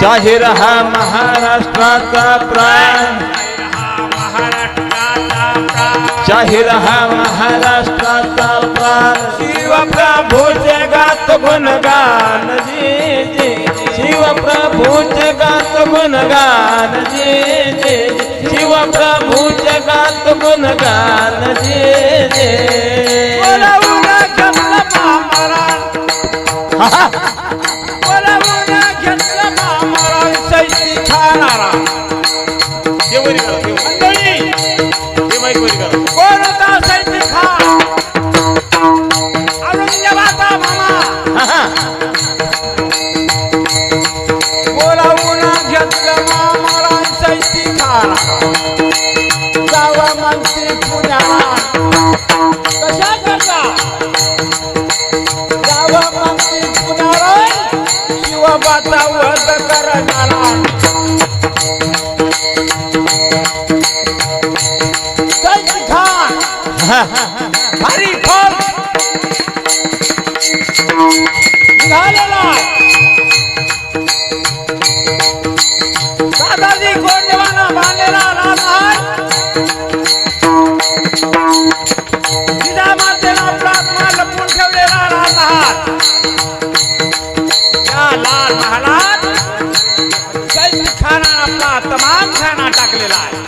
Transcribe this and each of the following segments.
चाहे रहा हा महाराष्ट्राचा प्राण। जाहीर हा महाराष्ट्राचा प्राण। शिवप्रभू जगात गुणगान जे। शिवप्रभू जगात गुणगान जे। शिवप्रभू जगात जी जे। कोण होता सैती खान औरंगजेबाचा मामा. हा, हा. बोलावून घेतलं मामरान सैती जावा मंत्री पुण्याला. खान हा, खोल निघालेला. दादाजी गोंडवाना बांधलेला ठेवलेला या लाल महालात आपला तमाम खाना टाकलेला आहे.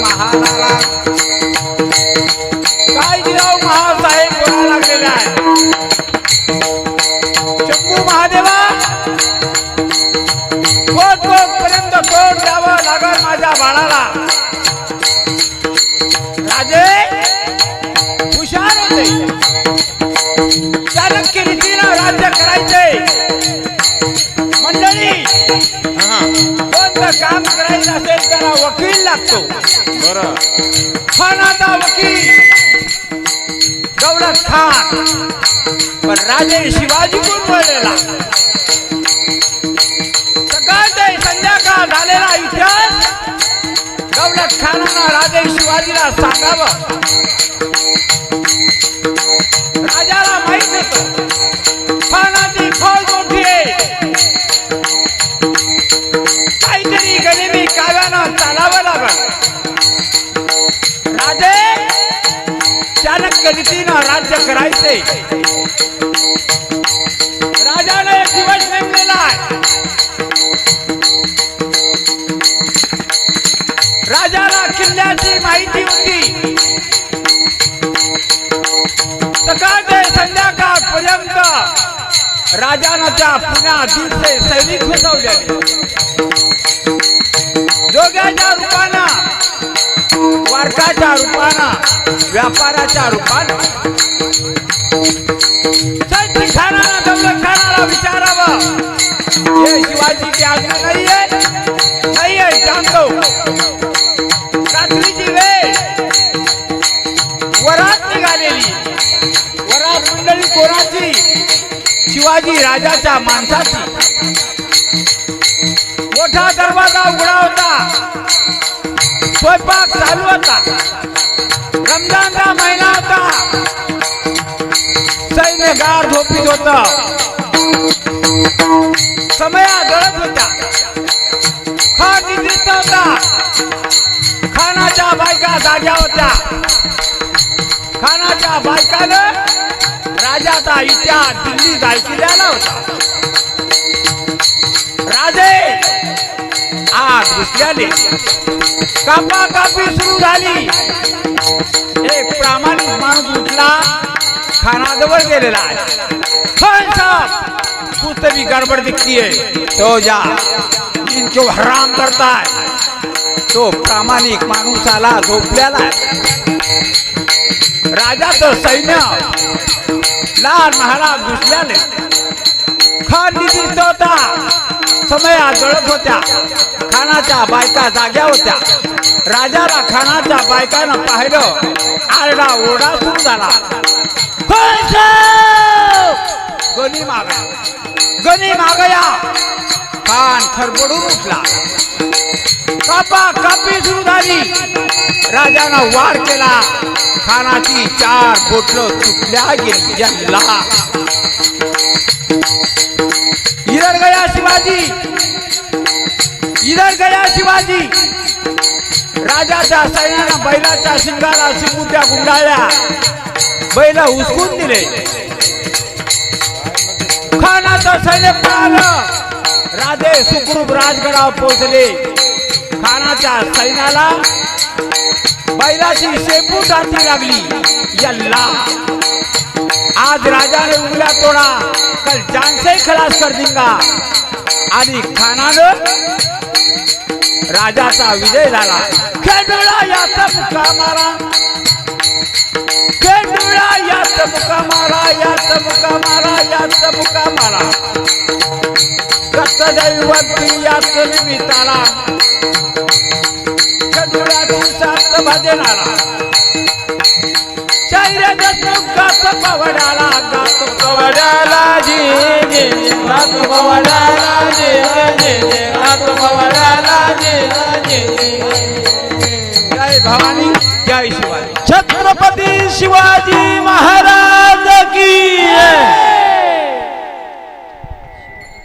महालाला काय गिराव महासाहेब बोला लागलेले आहे शंभू महादेवा कोट कोट पर्यंत कोट द्यावं लागल माझ्या बाळाला? हुशार चाणक्य रीतीनं राज्य करायचे मंडळी कोणतं काम करायचं असेल त्याला वकील लागतो बरं खानाचा वकील दौलत खान पण राजे शिवाजी कोण सकाळ ते संध्याकाळ झालेला इतिहास दौलत खानानं राजे शिवाजीला सांगावं. राजाला माहीत मोठी काहीतरी गरिबी काव्यानं चालावं लागल. राजे राज्य करायचे राजाने एक दिवस नेमलेला आहे. राजाला किल्ल्याची माहिती होती. सकाळ ते संध्याकाळ पर्यंत राजानं त्या पुण्या दीडशे सैनिक घुसवले जोग्याच्या रूपानं वारकाच्या रूपानं व्यापाराच्या रूपानं. सैन्य दौलत खानाला विचारावं. हे शिवाजी आज्ञा नाहीये. नाहीये जाणतो कोणाची शिवाजी राजाच्या माणसाची. मोठा दरवाजा उघडा होता. स्वयंपाक चालू होता. रमजानचा महिना होता. सैन्य गार झोपीत होत. समया गळत होत्या. हा दिसत होता. खानाच्या बायका जाग्या होत्या. खानाच्या बायकानं राजा ताईच्या दिल्ली ऐकलेला होता. राजे आज घुसल्याने कापा कापी सुरू झाली. एक प्रामाणिक माणूस उठला खानाजवळ गेलेला आहे. खान साहब कुछ भी गड़बड़ दिखती है तो जा इनको हराम करता है तो प्रामाणिक माणूस आला झोपल्याला. राजाचं सैन्य लाल महाराज घुसल्याने. खान दिसत होता समय जळत होत्या. खानाच्या बायका जाग्या होत्या. राजाला खानाच्या बायकानं पाहिलं आरडा ओरडा सुरू झाला. "फैसाव!" गणी मागा. गणी मागया. कान खरबडून उठला. कापा कापी सुरू झाली राजानं वार केला. खानाची चार बोटल तुटल्या गेली जल्ला इधर गया शिवाजी. इधर गया शिवाजी. राजाच्या सैन्यानं बैलाच्या शिंगाला शिंगुट्या गुंडाळल्या बैल हुसकून दिले. खानाचं सैन्य पळालं राधे सुखरूप राजगडावर पोहोचले. खानाच्या सैन्याला बैलाची शेपू टाची लागली. यल्ला. आज राजाने उंगल्या तोडा. कल जान से खलास कर दिंगा. आणि खानानं राजाचा विजय झाला. खेडुळा याचा मुका मारा. मारा याचा मुका मारा या मुका मारा याचा मुका मारा. दत्त दैवती याच निमित्ताला खेडुळ्याची सात भजनाला. शैर्य देशमुख गात पवडाला गातो पवडाला जे जे गातो पवडाला जे जे छत्रपती शिवाजी महाराज की